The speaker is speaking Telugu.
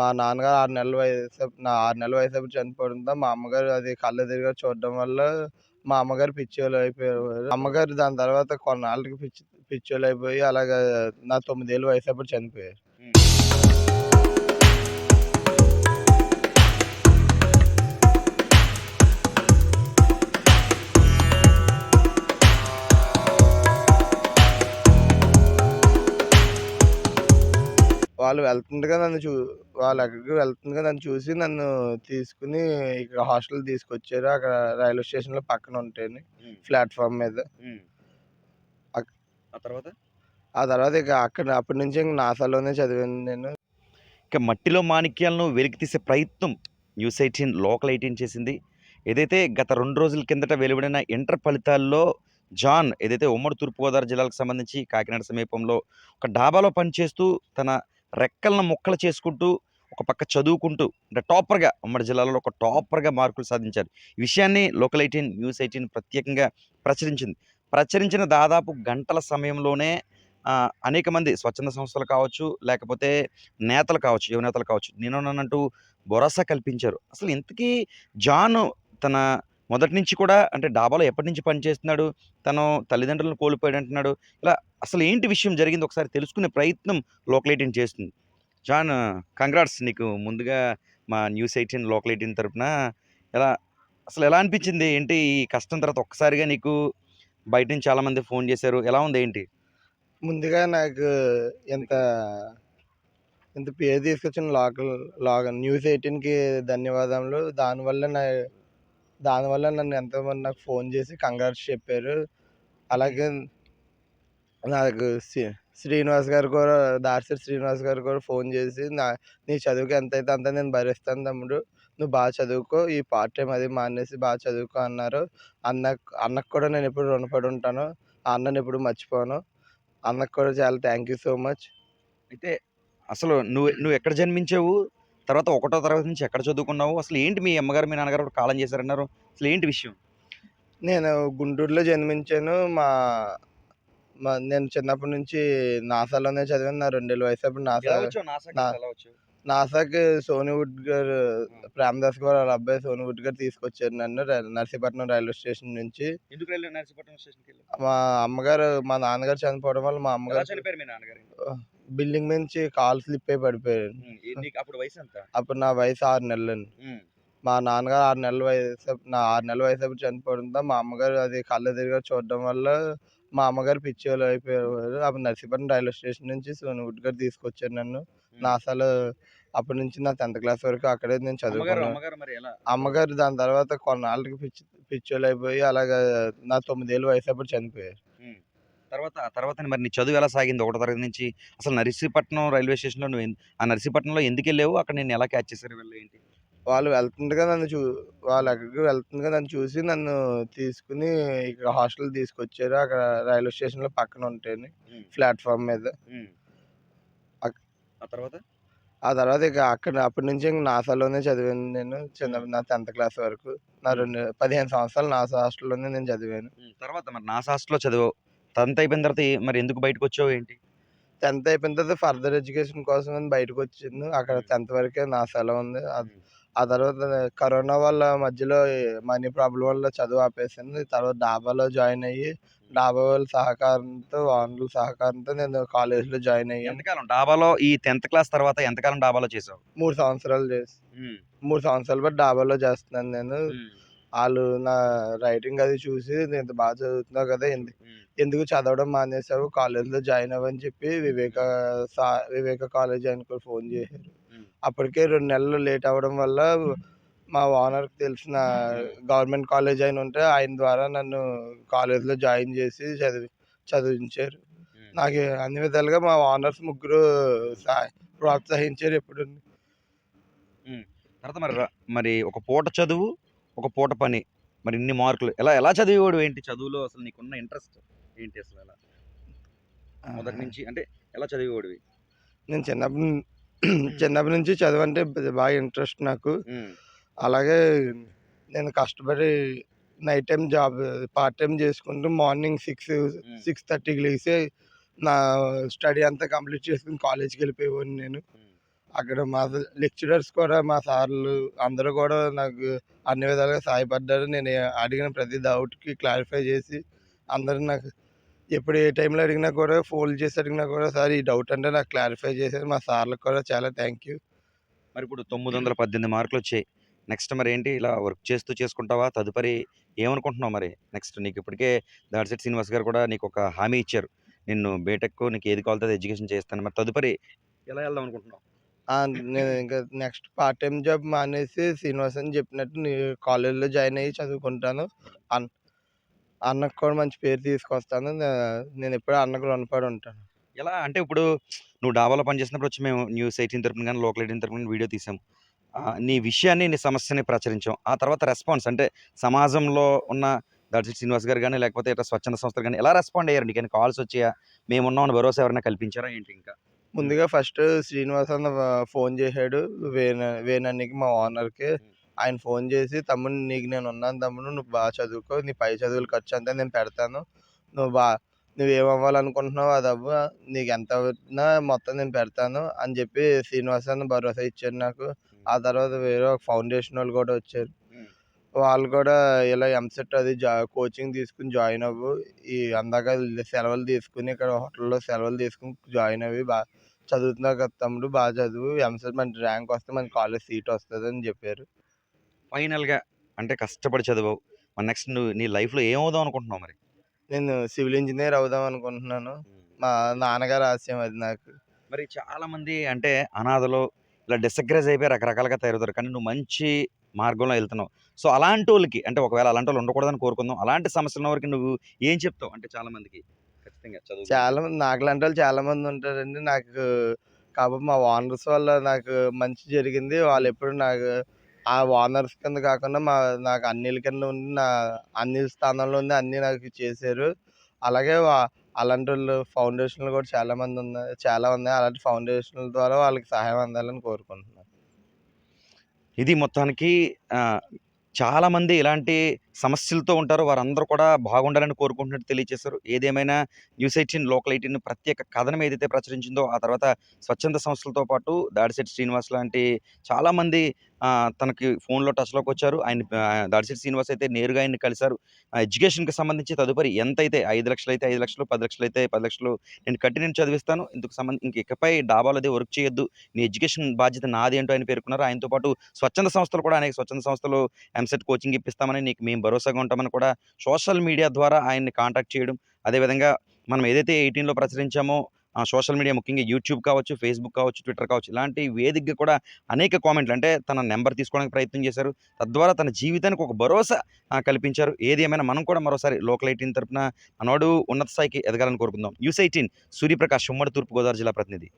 మా నాన్నగారు ఆరు నెలల వయసు నా ఆరు నెలల వయసు చనిపోవడంతో మా అమ్మగారు అది కళ్ళు తిరిగి చూడడం వల్ల మా అమ్మగారు పిచ్చోళ్ళు అయిపోయారు. అమ్మగారు దాని తర్వాత కొన్నాళ్ళకి పిచ్చి పిచ్చోళ్ళు అయిపోయి అలాగా నా తొమ్మిదేళ్ళు వయసు అప్పుడు చనిపోయారు. వాళ్ళు వెళ్తుండగా నన్ను చూ వాళ్ళు ఎక్కడికి వెళ్తుండగా నన్ను చూసి నన్ను తీసుకుని ఇక్కడ హాస్టల్ తీసుకొచ్చారు. అక్కడ రైల్వే స్టేషన్లో పక్కన ఉంటాయని ప్లాట్ఫామ్ మీద. ఆ తర్వాత? ఆ తర్వాత ఇక అక్కడ అప్పటి నుంచి ఇంక నాసాలోనే చదివాను నేను. ఇక మట్టిలో మాణిక్యాలను వెలికి తీసే ప్రయత్నం న్యూస్ ఎయిటీన్ లోకల్ ఎయిటీన్ చేసింది. ఏదైతే గత రెండు రోజుల కిందట వెలువడిన ఇంటర్ ఫలితాల్లో జాన్ ఏదైతే ఉమ్మడి తూర్పుగోదావరి జిల్లాలకు సంబంధించి కాకినాడ సమీపంలో ఒక డాబాలో పనిచేస్తూ తన రెక్కలను ముక్కలు చేసుకుంటూ ఒక పక్క చదువుకుంటూ అంటే టాపర్గా ఉమ్మడి జిల్లాలో ఒక టాపర్గా మార్కులు సాధించారు. ఈ విషయాన్ని లోకల్ ఎయిటీన్ న్యూస్ ఎయిటీన్ ప్రత్యేకంగా ప్రచురించింది. ప్రచురించిన దాదాపు గంటల సమయంలోనే అనేక మంది స్వచ్ఛంద సంస్థలు కావచ్చు లేకపోతే నేతలు కావచ్చు యువనేతలు కావచ్చు నేను నన్నంటూ భరోసా కల్పించారు. అసలు ఇంతకీ జాన్ తన మొదటి నుంచి కూడా అంటే డాబాలో ఎప్పటి నుంచి పనిచేస్తున్నాడు తను తల్లిదండ్రులను కోల్పోయాడు అంటున్నాడు ఇలా అసలు ఏంటి విషయం జరిగింది? ఒకసారి తెలుసుకునే ప్రయత్నం లోకలైటింగ్ చేస్తుంది. జాన్ కంగ్రాట్స్ నీకు ముందుగా మా న్యూస్ ఎయిటీన్ లోకల్ ఎయిటీన్ తరఫున ఎలా అసలు ఎలా అనిపించింది? ఏంటి ఈ కష్టం తర్వాత ఒక్కసారిగా నీకు బయట నుంచి చాలామంది ఫోన్ చేశారు. ఎలా ఉంది ఏంటి? ముందుగా నాకు ఎంత ఇంత పేరు తీసుకొచ్చిన లోకల్ లాగ న్యూస్ ఎయిటీన్కి ధన్యవాదములు. దానివల్ల నా దానివల్ల నన్ను ఎంతోమంది నాకు ఫోన్ చేసి కంగ్రాట్స్ చెప్పారు. అలాగే నాకు శ్రీనివాస్ గారు కూడా దార్శరి శ్రీనివాస్ గారు కూడా ఫోన్ చేసి నా నీ చదువుకి ఎంత అయితే అంత నేను భరిస్తాను తమ్ముడు నువ్వు బాగా చదువుకో ఈ పార్ట్ టైం అది మానేసి బాగా చదువుకో అన్నారు. అన్న అన్నకు కూడా నేను ఎప్పుడు రుణపడి ఉంటాను ఆ అన్నని ఎప్పుడు మర్చిపోను. అన్నకు కూడా చాలా థ్యాంక్ యూ సో మచ్ అయితే అసలు నువ్వు నువ్వు ఎక్కడ జన్మించావు? తర్వాత ఒకటో తరగతి నుంచి ఎక్కడ చదువుకున్నావు? అసలు ఏంటి మీ అమ్మగారు మీ నాన్నగారు కాలం చేశారన్నారు? అసలు ఏంటి విషయం? నేను గుంటూరులో జన్మించాను. మా నేను చిన్నప్పటి నుంచి నాసాలోనే చదివాను. నా రెండేళ్ళ వయసు అప్పుడు నాసా నాసాకి సోనివుడ్ గారు ప్రేమదాస్ గారు వాళ్ళ అబ్బాయి సోనివుడ్ గారు తీసుకొచ్చారు నన్ను నర్సీపట్నం రైల్వే స్టేషన్ నుంచి. మా అమ్మగారు మా నాన్నగారు చనిపోవడం వల్ల మా అమ్మగారు బిల్డింగ్ నుంచి కాల్ స్లిప్ అయి పడిపోయారు. అప్పుడు వయసు ఎంత? అప్పుడు నా వయసు ఆరు నెలలు మా నాన్నగారు ఆరు నెలల వయసు నా ఆరు నెలల వయసు అప్పుడు చనిపోవడంతో మా అమ్మగారు అది కళ్ళు తిరిగి చూడడం వల్ల మా అమ్మగారు పిచ్చోళ్ళు అయిపోయారు అప్పుడు నర్సీపట్నం రైల్వే స్టేషన్ నుంచి సోనివుడ్ గారు తీసుకొచ్చారు నన్ను. నాసాలో అప్పటి నుంచి నా టెన్త్ క్లాస్ వరకు అక్కడే నేను చదువుకున్నాను అమ్మగారు మరి ఎలా? అమ్మగారు దాని తర్వాత కొన్నాళ్ళకి పిచ్చి పిచ్చోళ్ళు అయిపోయి అలాగా నా తొమ్మిదేళ్ళ వయసు అప్పుడు చనిపోయారు. తర్వాత ఆ తర్వాత మరి నీ చదువు ఎలా సాగింది? ఒకటో తరగతి నుంచి అసలు నర్సీపట్నం రైల్వే స్టేషన్లో నువ్వు ఆ నర్సీపట్నంలో ఎందుకు వెళ్ళావు? అక్కడ నేను ఎలా క్యాచ్ చేశారు వెళ్ళి ఏంటి? వాళ్ళు వెళ్తుండగా నన్ను చూ వాళ్ళు ఎక్కడికి వెళ్తుండగా నన్ను చూసి నన్ను తీసుకుని ఇక్కడ హాస్టల్ తీసుకొచ్చారు. అక్కడ రైల్వే స్టేషన్లో పక్కన ఉంటాయని ఉమ్, ప్లాట్ఫామ్ మీద. ఆ తర్వాత? ఆ తర్వాత ఇక అక్కడ అప్పటి నుంచి ఇంక నాసాలోనే చదివాను నేను. చిన్న నా టెన్త్ క్లాస్ వరకు. నా రెండు పదిహేను సంవత్సరాలు నాసా హాస్టల్లోనే నేను చదివాను. తర్వాత మరి నా హాస్టల్లో చదివావు. టెన్త్ అయిపోయిన తర్వాత ఏ- మరి ఎందుకు బయటకు వచ్చావు ఏంటి? టెన్త్ అయిపోయిన తర్వాత ఫర్దర్ ఎడ్యుకేషన్ కోసం అని బయటకు వచ్చింది. అక్కడ టెన్త్ వరకే నాసాలో ఉంది. ఆ- ఆ తర్వాత కరోనా వల్ల మధ్యలో మనీ ప్రాబ్లం వల్ల చదువు ఆపేసింది. తర్వాత డాబాలో జాయిన్ అయ్యి డాబా వాళ్ళ సహకారంతో ఓనర్ల సహకారంతో నేను కాలేజ్లో జాయిన్ అయ్యాను. ఎంతకాలం? డాబాలో ఈ టెన్త్ క్లాస్ తర్వాత ఎంతకాలం డాబాలో చేసావు? మూడు సంవత్సరాలు చేసి. మూడు సంవత్సరాలు బట్టి డాబాలో చేస్తున్నాను నేను. వాళ్ళు నా రైటింగ్ అది చూసి నేను బాగా చదువుతున్నావు కదా ఎందు ఎందుకు చదవడం మానేసావు? కాలేజ్లో జాయిన్ అవ్వని చెప్పి వివేక సా వివేక కాలేజ్ కూడా ఫోన్ చేశారు. అప్పటికే రెండు నెలలు లేట్ అవ్వడం వల్ల మా ఓనర్కి తెలిసిన గవర్నమెంట్ కాలేజ్ అయిన ఉంటే ఆయన ద్వారా నన్ను కాలేజ్లో జాయిన్ చేసి చదివి చదివించారు. నాకు అన్ని విధాలుగా మా ఓనర్స్ ముగ్గురు ప్రోత్సహించారు ఎప్పుడు. తర్వాత మరి మరి ఒక పూట చదువు ఒక పూట పని. మరి ఇన్ని మార్కులు. ఎలా ఎలా చదివేవాడు ఏంటి? చదువులో అసలు నీకున్న ఇంట్రెస్ట్ ఏంటి అసలు ఎలా మొదటి నుంచి అంటే ఎలా చదివేవాడివి? నేను చిన్నప్పటి నుం- చిన్నప్పటి నుంచి చదువు అంటే బాగా ఇంట్రెస్ట్ నాకు. అలాగే నేను కష్టపడి night time job part time చేసుకుంటూ మార్నింగ్ సిక్స్ సిక్స్ థర్టీకి లేచి నా స్టడీ అంతా కంప్లీట్ చేసుకుని కాలేజ్కి వెళ్ళిపోయేవాడిని నేను. అక్కడ మా లెక్చరర్స్ కూడా మా సార్లు అందరూ కూడా నాకు అన్ని విధాలుగా సహాయపడ్డారు. నేను అడిగిన ప్రతి డౌట్కి క్లారిఫై చేసి అందరూ నాకు ఎప్పుడు ఏ టైంలో అడిగినా కూడా ఫోన్ చేసి అడిగినా కూడా సార్ ఈ డౌట్ అంటే నాకు క్లారిఫై చేశారు మా సార్లకు కూడా చాలా థ్యాంక్ యూ. మరి ఇప్పుడు తొమ్మిది వందల పద్దెనిమిది మార్కులు వచ్చాయి. నెక్స్ట్ మరి ఏంటి? ఇలా వర్క్ చేస్తూ చేసుకుంటావా? తదుపరి ఏమనుకుంటున్నావు మరి? నెక్స్ట్ నీకు ఇప్పటికే దాడిశెట్టి శ్రీనివాస్ గారు కూడా నీకు ఒక హామీ ఇచ్చారు. నిన్ను బీటెక్ నీకు ఏది కావాలో ఎడ్యుకేషన్ చేస్తాను. మరి తదుపరి ఎలా వెళ్దాం అనుకుంటున్నావు? నేను ఇంకా నెక్స్ట్ పార్ట్ టైం జాబ్ మానేసి శ్రీనివాస్ అని చెప్పినట్టు కాలేజీలో జాయిన్ అయ్యి చదువుకుంటాను. అన్ అన్నకు కూడా మంచి పేరు తీసుకొస్తాను. నేను ఎప్పుడూ అన్నకు రుణపడి ఉంటాను. ఎలా? అంటే ఇప్పుడు నువ్వు డాబాలో పనిచేసినప్పుడు వచ్చి మేము న్యూస్ ఎయిటీన్ తరపున కానీ లోకల్ ఎయిటీన్ తరపున వీడియో తీసాం. నీ విషయాన్ని నీ సమస్యని ప్రచురించాం. ఆ తర్వాత రెస్పాన్స్ అంటే సమాజంలో ఉన్న దాడిశెట్టి శ్రీనివాస్ గారు కానీ లేకపోతే ఇట్లా స్వచ్ఛంద సంస్థలు కానీ ఎలా రెస్పాండ్ అయ్యారు? నీకు కాల్స్ వచ్చాయా? మేము ఉన్నామని భరోసా ఎవరైనా కల్పించారా ఏంటి ఇంకా? ముందుగా ఫస్ట్ శ్రీనివాస్ అన్న ఫోన్ చేశాడు. వేణ వేణన్నికి మా ఓనర్కి. ఆయన ఫోన్ చేసి తమ్ముడు నీకు నేను ఉన్నాను తమ్ముడు నువ్వు బాగా చదువుకో నీ పై చదువులు ఖర్చు అంతా నేను పెడతాను. నువ్వు బా నువ్వేం అవ్వాలనుకుంటున్నావు అది అవ్వు. నీకు ఎంత అవుతున్నా మొత్తం నేను పెడతాను అని చెప్పి శ్రీనివాస్ అన్న భరోసా ఇచ్చాడు నాకు. ఆ తర్వాత వేరే ఒక ఫౌండేషన్ వాళ్ళు కూడా వచ్చారు. వాళ్ళు కూడా ఇలా ఎంసెట్ అది జా కోచింగ్ తీసుకుని జాయిన్ అవ్వు. ఈ అందాక సెలవులు తీసుకుని ఇక్కడ హోటల్లో సెలవులు తీసుకుని జాయిన్ అవ్వి. బాగా చదువుతున్నావు కదా తమ్ముడు బాగా చదువు. ఎంసెట్ మన ర్యాంక్ వస్తే మన కాలేజ్ సీట్ వస్తుంది అని చెప్పారు. ఫైనల్గా అంటే కష్టపడి చదివావు. మరి నెక్స్ట్ నువ్వు నీ లైఫ్లో ఏమవుదాం అనుకుంటున్నావు మరి? నేను సివిల్ ఇంజనీర్ అవుదాం అనుకుంటున్నాను. మా నాన్నగారు ఆశయం అది నాకు. మరి చాలా మంది అంటే అనాథలు ఇలా డిసగ్రేజ్ అయిపోయి రకరకాలుగా తయారవుతారు. కానీ నువ్వు మంచి మార్గంలో వెళ్తున్నావు. సో అలాంటి వాళ్ళకి అంటే ఒకవేళ అలాంటి వాళ్ళు ఉండకూడదని కోరుకుందాం. అలాంటి సమస్యలు ఉన్న వారికి నువ్వు ఏం చెప్తావు? అంటే చాలా మందికి ఖచ్చితంగా చదువు చాలా మంది నాకులాంటి వాళ్ళు చాలా మంది ఉంటారండి. నాకు కాబట్టి మా ఓనర్స్ వల్ల నాకు మంచి జరిగింది. వాళ్ళు ఎప్పుడు నాకు ఆ ఓనర్స్ కింద కాకుండా మా నాకు అన్నిల కింద ఉండి నా అన్ని స్థానంలో ఉంది అన్నీ నాకు చేశారు. అలాగే అలాంటి వాళ్ళు ఫౌండేషన్లు కూడా చాలామంది ఉన్నాయి చాలా ఉన్నాయి. అలాంటి ఫౌండేషన్ల ద్వారా వాళ్ళకి సహాయం అందాలని కోరుకుంటున్నాను. ఇది మొత్తానికి చాలామంది ఇలాంటి సమస్యలతో ఉంటారు. వారందరూ కూడా బాగుండాలని కోరుకుంటున్నట్టు తెలియజేశారు ఏదేమైనా న్యూస్ ఎయిటీన్ లోకల్ ఎయిటీన్ ప్రత్యేక కథనం ఏదైతే ప్రచురించిందో ఆ తర్వాత స్వచ్ఛంద సంస్థలతో పాటు దాడిశెట్టి శ్రీనివాస్ లాంటి చాలామంది తనకి ఫోన్లో టచ్లోకి వచ్చారు. ఆయన దాడిశెట్టి శ్రీనివాస్ అయితే నేరుగా ఆయన్ని కలిశారు. ఆ, ఎడ్యుకేషన్కి సంబంధించి తదుపరి ఎంత అయితే ఐదు లక్షలు అయితే ఐదు లక్షలు పది లక్షలు అయితే పది లక్షలు నేను కట్టి నేను చదివిస్తాను. ఇందుకు సంబంధించి ఇంక ఇకపై డాబాలో అది వర్క్ చేయొద్దు. నీ ఎడ్యుకేషన్ బాధ్యత నాది అంటూ ఆయన పేర్కొన్నారు. ఆయనతో పాటు స్వచ్ఛంద సంస్థలు కూడా అనేక స్వచ్ఛంద సంస్థలు ఎంసెట్ కోచింగ్ ఇప్పిస్తామని నీకు మేము భరోసాగా ఉంటామని కూడా సోషల్ మీడియా ద్వారా ఆయన్ని కాంటాక్ట్ చేయడం అదేవిధంగా మనం ఏదైతే ఎయిటీన్లో ప్రచురించామో సోషల్ మీడియా ముఖ్యంగా యూట్యూబ్ కావచ్చు ఫేస్బుక్ కావచ్చు ట్విట్టర్ కావచ్చు ఇలాంటి వేదికగా కూడా అనేక కామెంట్లు అంటే తన నెంబర్ తీసుకోవడానికి ప్రయత్నం చేశారు. తద్వారా తన జీవితానికి ఒక భరోసా కల్పించారు. ఏది ఏమైనా మనం కూడా మరోసారి లోకల్ ఎయిటీన్ తరపున మనోడు ఉన్నత స్థాయికి ఎదగాలని కోరుకుందాం. యూస్ ఎయిటీన్ సూర్యప్రకాష్ ఉమ్మడి తూర్పుగోదావరి జిల్లా ప్రతినిధి.